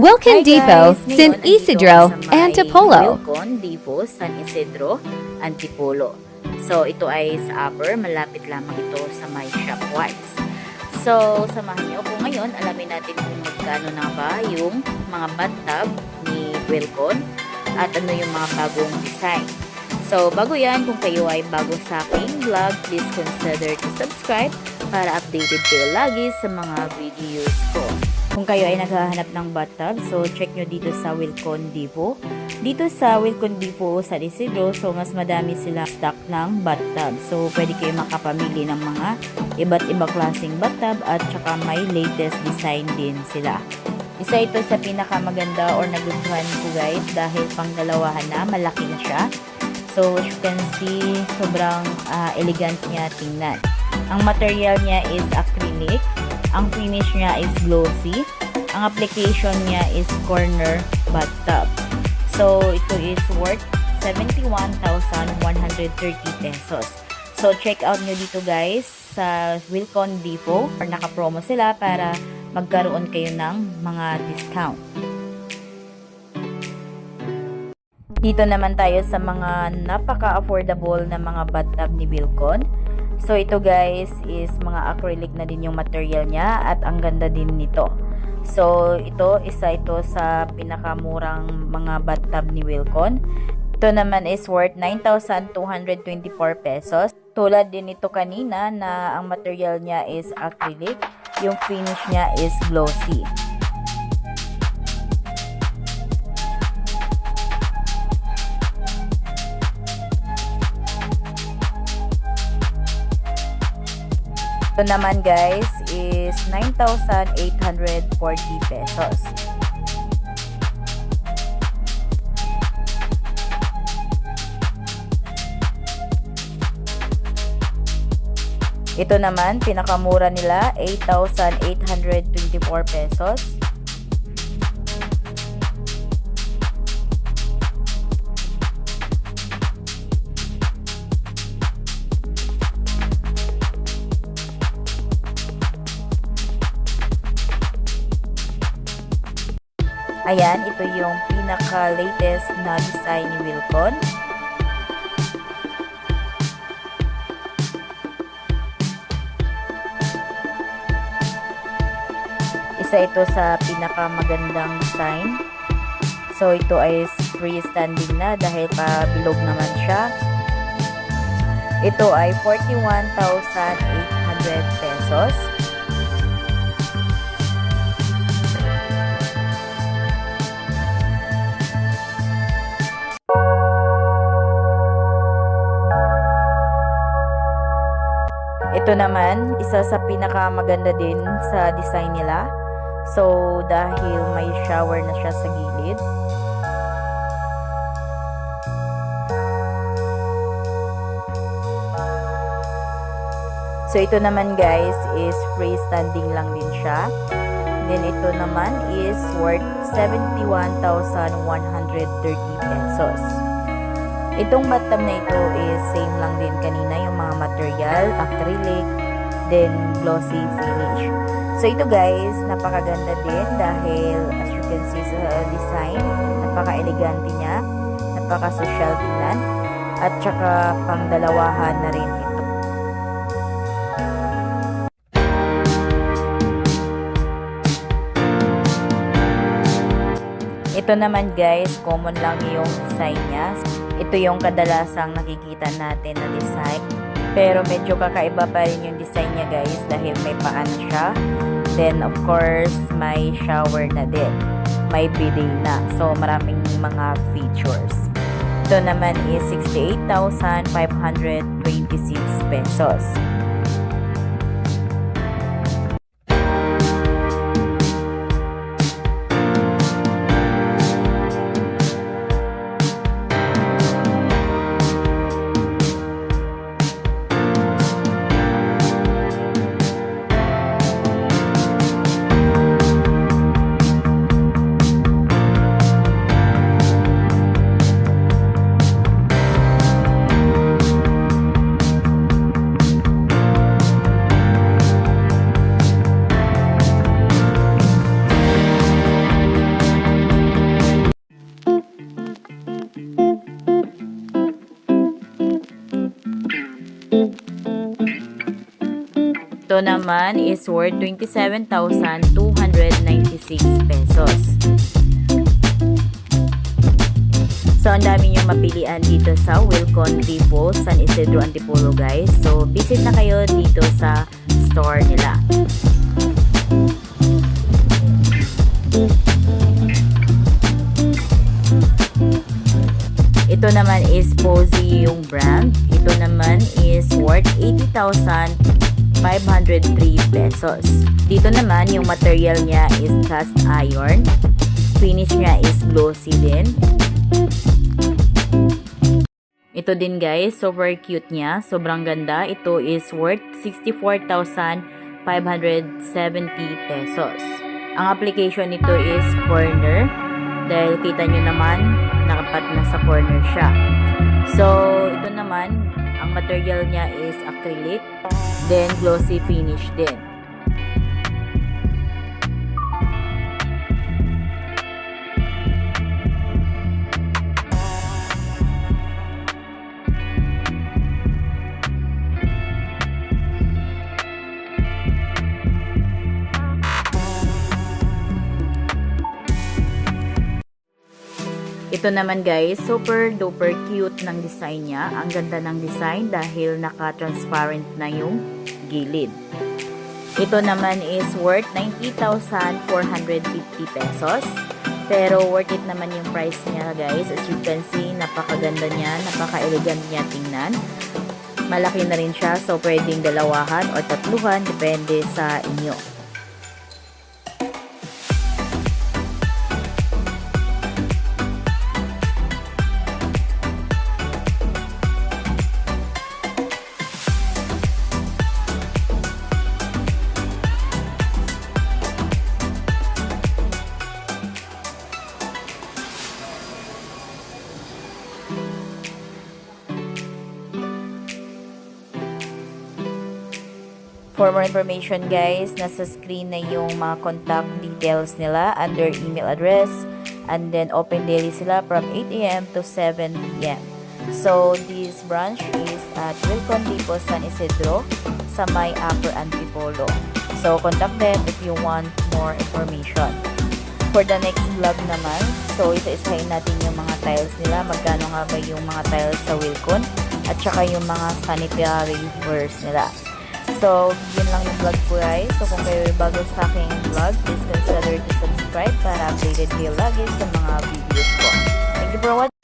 Wilkin Hi Depot, guys! San Isidro, ako may Antipolo. Wilcon Depot, San Isidro, Antipolo. So, ito ay sa upper. Malapit lamang ito sa my Shopwise. So, samahan niyo po ngayon. Alamin natin kung magkano na ba yung mga bathtub ni Wilcon at ano yung mga bagong design. So, bago yan, kung kayo ay bago sa aking vlog, please consider to subscribe para updated kayo lagi sa mga videos ko. Kung kayo ay naghahanap ng bathtub, so check nyo dito sa Wilcon Depot. Dito sa Wilcon Depot sa Isidro, so mas madami sila stock ng bathtub. So pwede kayo makapamili ng mga iba't ibang klaseng bathtub at saka may latest design din sila. Isa ito sa pinakamaganda or nagustuhan ko guys dahil pang dalawahan na, malaki na siya. So as you can see, sobrang ah, elegant niya tingnan. Ang material niya is acrylic. Ang finish niya is glossy. Ang application niya is corner bathtub. So, ito is worth 71,130 pesos. So, check out nyo dito guys sa Wilcon Depot or naka-promo sila para magkaroon kayo ng mga discount. Dito naman tayo sa mga napaka-affordable na mga bathtub ni Wilcon. So ito guys is mga acrylic na din yung material niya at ang ganda din nito. So ito isa ito sa pinakamurang mga bathtub ni Wilcon. Ito naman is worth 9,224 pesos. Tulad din ito kanina na ang material niya is acrylic. Yung finish niya is glossy. Ito naman guys is 9,840 pesos. Ito naman, pinakamura nila, 8,824 pesos. Ayan, ito yung pinaka-latest na design ni Wilcon. Isa ito sa pinakamagandang design. So, ito ay freestanding na dahil pabilog naman siya. Ito ay 41,800 pesos. Ito naman, isa sa pinakamaganda din sa design nila. So, dahil may shower na siya sa gilid. So, ito naman guys is freestanding lang din siya. Then, ito naman is worth 71,130 pesos. Itong bathtub na ito is same lang din kanina yung mga material, acrylic, then glossy finish. So ito guys, napakaganda din dahil as you can see sa design, napaka-elegante niya, napaka-social tingnan, at saka pangdalawahan na rin ito. Naman guys, common lang yung design niya. Ito yung kadalasang nakikita natin na design. Pero medyo kakaiba pa rin yung design niya guys dahil may paan siya. Then of course, may shower na din. May bidet na. So maraming mga features. Ito naman is 68,526 pesos. Naman is worth 27,296 pesos. So, ang dami niyong mapilian dito sa Wilcon Depot, San Isidro Antipolo guys. So, visit na kayo dito sa store nila. Ito naman is Posy yung brand. Ito naman is worth 80,503 pesos. Dito naman yung material niya is cast iron. Finish niya is glossy din. Ito din guys, super cute niya. Sobrang ganda. Ito is worth 64,570 pesos. Ang application nito is corner. Dahil kita nyo naman, nakapat na sa corner siya. So, ito naman, ang material niya is acrylic. Then, glossy finish din. Ito naman guys, super duper cute ng design niya. Ang ganda ng design dahil naka-transparent na yung gilid. Ito naman is worth 90,450 pesos. Pero worth it naman yung price niya guys. As you can see, napakaganda niya, napaka-elegant niya tingnan. Malaki na rin siya, so pwedeng dalawahan or tatluhan, depende sa inyo. For more information guys, nasa screen na yung mga contact details nila under email address and then open daily sila from 8am to 7pm. So, this branch is at Wilcon Depot San Isidro sa may Upper Antipolo. So, contact them if you want more information. For the next vlog naman, so isa-isahin natin yung mga tiles nila, magkano nga ba yung mga tiles sa Wilcon at saka yung mga sanitary wares nila. So, yun lang yung vlog ko guys. So, kung kayo ay bago sa aking vlog, please consider to subscribe para updated kayo lagi sa mga videos ko. Thank you for watching.